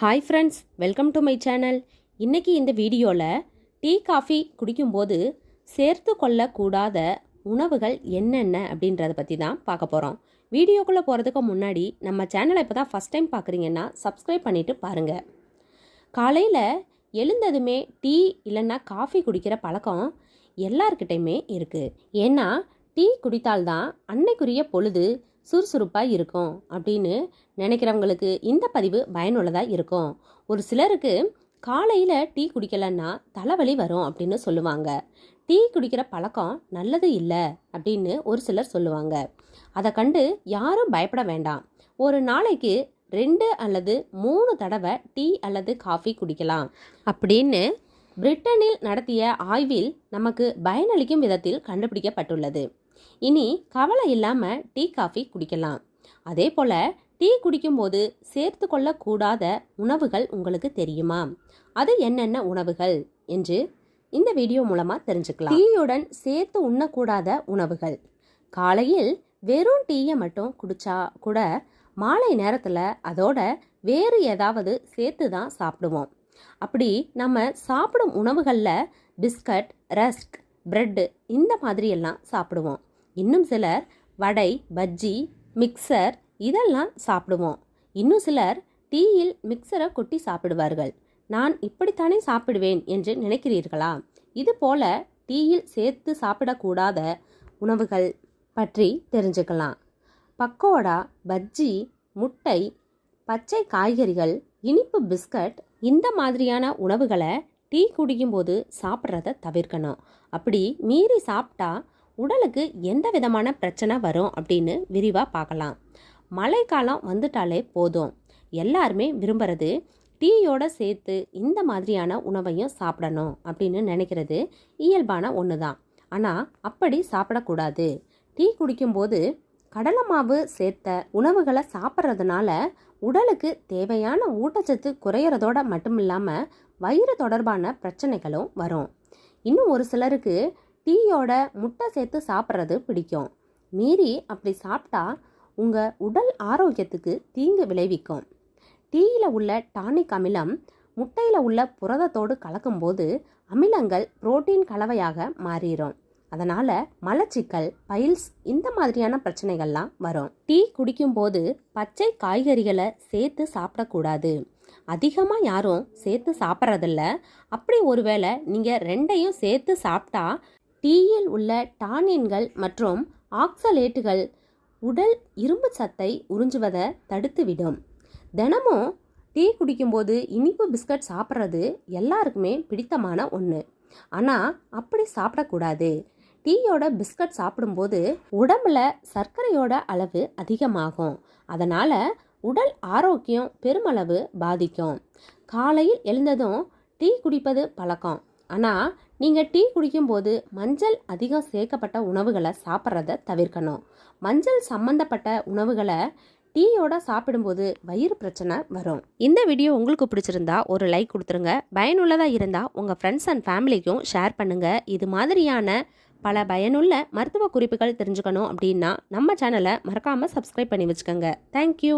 Hi friends welcome to my channel இன்றைக்கி இந்த வீடியோவில் டீ காஃபி குடிக்கும்போது சேர்த்து கொள்ளக்கூடாத உணவுகள் என்னென்ன அப்படின்றத பற்றி தான் பார்க்க போகிறோம் வீடியோக்குள்ளே போகிறதுக்கு முன்னாடி நம்ம சேனலை இப்போ தான் ஃபஸ்ட் டைம் பார்க்குறீங்கன்னா சப்ஸ்கிரைப் பண்ணிவிட்டு பாருங்கள் காலையில் எழுந்ததுமே டீ இல்லைன்னா காஃபி குடிக்கிற பழக்கம் எல்லார்கிட்டையுமே இருக்குது ஏன்னா டீ குடித்தால்தான் அன்னைக்குரிய பொழுது சுறுசுறுப்பாக இருக்கும் அப்படின்னு நினைக்கிறவங்களுக்கு இந்த பதிவு பயனுள்ளதாக இருக்கும். ஒரு சிலருக்கு காலையில் டீ குடிக்கலன்னா தலைவலி வரும் அப்படின்னு சொல்லுவாங்க. டீ குடிக்கிற பழக்கம் நல்லது இல்லை அப்படின்னு ஒரு சிலர் சொல்லுவாங்க. அதை கண்டு யாரும் பயப்பட வேண்டாம். ஒரு நாளைக்கு ரெண்டு அல்லது மூணு தடவை டீ அல்லது காஃபி குடிக்கலாம் அப்படின்னு பிரிட்டனில் நடத்திய ஆய்வில் நமக்கு பயனளிக்கும் விதத்தில் கண்டுபிடிக்கப்பட்டுள்ளது. இனி கவலை இல்லாமல் டீ காஃபி குடிக்கலாம். அதே போல் டீ குடிக்கும்போது சேர்த்து கொள்ளக்கூடாத உணவுகள் உங்களுக்கு தெரியுமா? அது என்னென்ன உணவுகள்? என்று இந்த வீடியோ மூலமாக தெரிஞ்சுக்கலாம். டீயுடன் சேர்த்து உண்ணக்கூடாத உணவுகள். காலையில் வெறும் டீயை மட்டும் குடிச்சா கூட மாலை நேரத்தில் அதோட வேறு ஏதாவது சேர்த்து தான் சாப்பிடுவோம். அப்படி நம்ம சாப்பிடும் உணவுகளில் பிஸ்கட் ரஸ்க் பிரெட்டு இந்த மாதிரியெல்லாம் சாப்பிடுவோம். இன்னும் சிலர் வடை பஜ்ஜி மிக்சர் இதெல்லாம் சாப்பிடுவோம். இன்னும் சிலர் டீயில் மிக்சரை கொட்டி சாப்பிடுவார்கள். நான் இப்படித்தானே சாப்பிடுவேன் என்று நினைக்கிறீர்களா? இது போல டீயில் சேர்த்து சாப்பிடக்கூடாத உணவுகள் பற்றி தெரிஞ்சுக்கலாம். பக்கோடா பஜ்ஜி முட்டை பச்சை காய்கறிகள் இனிப்பு பிஸ்கட் இந்த மாதிரியான உணவுகளை டீ குடிக்கும்போது சாப்பிட்றத தவிர்க்கணும். அப்படி மீறி சாப்பிட்டா உடலுக்கு எந்த விதமான பிரச்சனை வரும் அப்படின்னு விரிவாக பார்க்கலாம். மழைக்காலம் வந்துட்டாலே போதும். எல்லாருமே விரும்புகிறது டீயோட சேர்த்து இந்த மாதிரியான உணவையும் சாப்பிடணும் அப்படின்னு நினைக்கிறது இயல்பான ஒன்று தான் ஆனால் அப்படி சாப்பிடக்கூடாது. டீ குடிக்கும்போது கடலை மாவு சேர்த்த உணவுகளை சாப்பிட்றதுனால உடலுக்கு தேவையான ஊட்டச்சத்து குறையிறதோட மட்டும் இல்லாமல் வயிறு தொடர்பான பிரச்சனைகளும் வரும். இன்னும் ஒரு சிலருக்கு டீயோட முட்டை சேர்த்து சாப்பிட்றது பிடிக்கும். மீறி அப்படி சாப்பிட்டா உங்கள் உடல் ஆரோக்கியத்துக்கு தீங்கு விளைவிக்கும். டீயில் உள்ள டானிக் அமிலம் முட்டையில் உள்ள புரதத்தோடு கலக்கும்போது அமிலங்கள் புரோட்டீன் கலவையாக மாறிடும் அதனால் மலச்சிக்கல் பைல்ஸ் இந்த மாதிரியான பிரச்சனைகள்லாம் வரும். டீ குடிக்கும்போது பச்சை காய்கறிகளை சேர்த்து சாப்பிடக்கூடாது. அதிகமாக யாரும் சேர்த்து சாப்பிட்றதில்ல. அப்படி ஒருவேளை நீங்கள் ரெண்டையும் சேர்த்து சாப்பிட்டா டீயில் உள்ள டானின்கள் மற்றும் ஆக்சலேட்டுகள் உடல் இரும்பு சத்தை உறிஞ்சுவதை தடுத்துவிடும். தினமும் டீ குடிக்கும்போது இனிப்பு பிஸ்கட் சாப்பிட்றது எல்லாருக்குமே பிடித்தமான ஒன்று ஆனால் அப்படி சாப்பிடக்கூடாது. டீயோட பிஸ்கட் சாப்பிடும்போது உடம்புல சர்க்கரையோட அளவு அதிகமாகும். அதனால் உடல் ஆரோக்கியம் பெருமளவு பாதிக்கும். காலையில் எழுந்ததும் டீ குடிப்பது பழக்கம். ஆனால் நீங்கள் டீ குடிக்கும்போது மஞ்சள் அதிகம் சேர்க்கப்பட்ட உணவுகளை சாப்பிட்றத தவிர்க்கணும். மஞ்சள் சம்மந்தப்பட்ட உணவுகளை டீயோட சாப்பிடும்போது வயிறு பிரச்சனை வரும். இந்த வீடியோ உங்களுக்கு பிடிச்சிருந்தா ஒரு லைக் கொடுத்துருங்க. பயனுள்ளதாக இருந்தால் உங்கள் ஃப்ரெண்ட்ஸ் அண்ட் ஃபேமிலிக்கும் ஷேர் பண்ணுங்கள் இது மாதிரியான பல பயனுள்ள மருத்துவ குறிப்புகள் தெரிஞ்சுக்கணும் அப்படின்னா நம்ம சேனலை மறக்காமல் சப்ஸ்கிரைப் பண்ணி வச்சுக்கோங்க. தேங்க்யூ